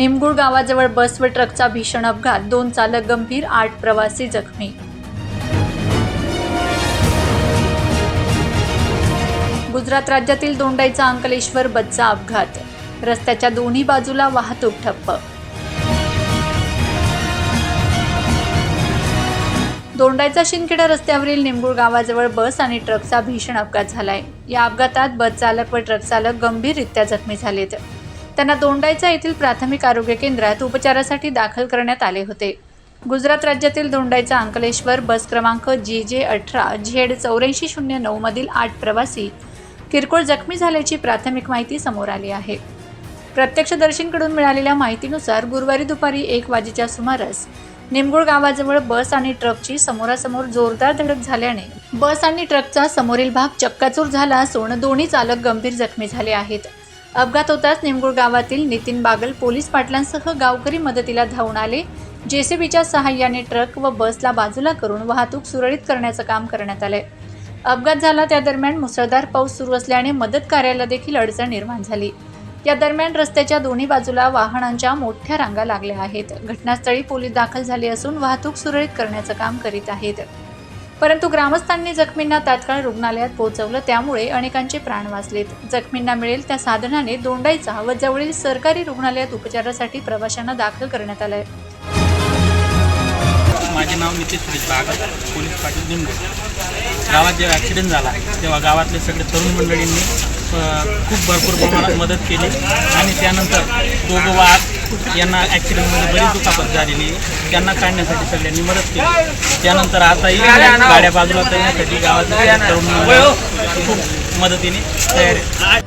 निमगुळ गावाजवळ बस व ट्रकचा भीषण अपघात. दोन चालक गंभीर आठ प्रवासी जखमी. गुजरात राज्यातील दोंडाईचा अंकलेश्वर बसचा अपघात. रस्त्याच्या दोन्ही बाजूला वाहतूक ठप्प. दोंडाईचा शिंदखेडा रस्त्यावरील निमगुळ गावाजवळ बस आणि ट्रकचा भीषण अपघात झालाय. या अपघातात बस चालक व ट्रक चालक गंभीररित्या जखमी झालेत. त्यांना दोंडायचा येथील प्राथमिक आरोग्य केंद्रात उपचारासाठी दाखल करण्यात आले होते. गुजरात राज्यातील दोंडाईचा अंकलेश्वर बस क्रमांक जी जे अठरा झेड चौऱ्याऐंशी शून्य नऊमधील आठ प्रवासी किरकोळ जखमी झाल्याची प्राथमिक माहिती समोर आली आहे. प्रत्यक्षदर्शींकडून मिळालेल्या माहितीनुसार गुरुवारी दुपारी एक वाजेच्या सुमारास निमगुळ गावाजवळ बस आणि ट्रकची समोरासमोर जोरदार धडक झाल्याने बस आणि ट्रकचा समोरील भाग चक्काचूर झाला असून दोन्ही चालक गंभीर जखमी झाले आहेत. अपघात होताच निमगुळ गावातील नितीन बागल पोलीस पाटलांसह गावकरी मदतीला धावून आले. जेसीबीच्या सहाय्याने ट्रक व बसला बाजूला करून वाहतूक सुरळीत करण्याचं काम करण्यात आलंय. अपघात झाला त्या दरम्यान मुसळधार पाऊस सुरू असल्याने मदत कार्याला देखील अडचण निर्माण झाली. या दरम्यान रस्त्याच्या दोन्ही बाजूला वाहनांच्या मोठ्या रांगा लागल्या आहेत. घटनास्थळी पोलीस दाखल झाले असून वाहतूक सुरळीत करण्याचं काम करीत आहेत. परंतु ग्रामस्थांनी जखमींना तात्काळ रुग्णालयात पोहोचवलं त्यामुळे अनेकांचे प्राण वाचलेत. जखमींना मिळेल त्या साधनाने दोंडाईचा व जवळील सरकारी रुग्णालयात उपचारासाठी प्रवाशांना दाखल करण्यात आलंय. माझे नाव नितीश पोलीस पाटील गावात जेव्हा ॲक्सिडेंट झाला तेव्हा गावातले सगळे तरुण मंडळींनी खूप भरपूर प्रमाणात मदत केली. आणि त्यानंतर दोघं यांना ॲक्सिडेंटमध्ये बरीच दुखापत झालेली. त्यांना काढण्यासाठी सगळ्यांनी मदत केली. त्यानंतर आताही गाड्या बाजूला करण्यासाठी गावातले तरुण मंडळी खूप मदतीने तयार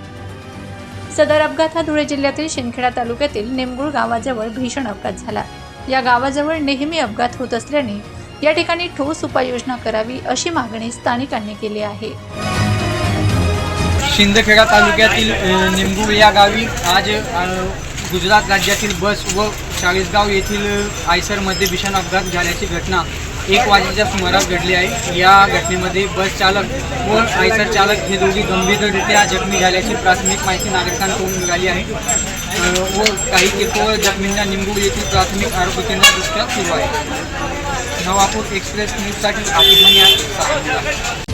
सदर अपघात हा धुळे जिल्ह्यातील शिंदखेडा तालुक्यातील निमगुळ गावाजवळ भीषण अपघात झाला. या गावाजवळ नेहमी अपघात होत असल्याने या ठिकाणी ठोस उपाययोजना करावी अशी मागणी स्थानिकांनी केली आहे. शिंदखेडा तालुक्यातील निंबू या गावी आज गुजरात राज्यातील बस व चाळीसगाव येथील आयसरमध्ये भीषण अपघात झाल्याची घटना एक वाजेच्या सुमारास घडली आहे. या घटनेमध्ये बस चालक व आयसर चालक हे दोघी गंभीररित्या जखमी झाल्याची प्राथमिक माहिती नागरिकांकडून मिळाली आहे. व काही किरकोळ जखमींना निंबू येथील प्राथमिक आरोग्य केंद्रात सुरू आहे नवापूर एक्सप्रेस न्यूजसाठी आपण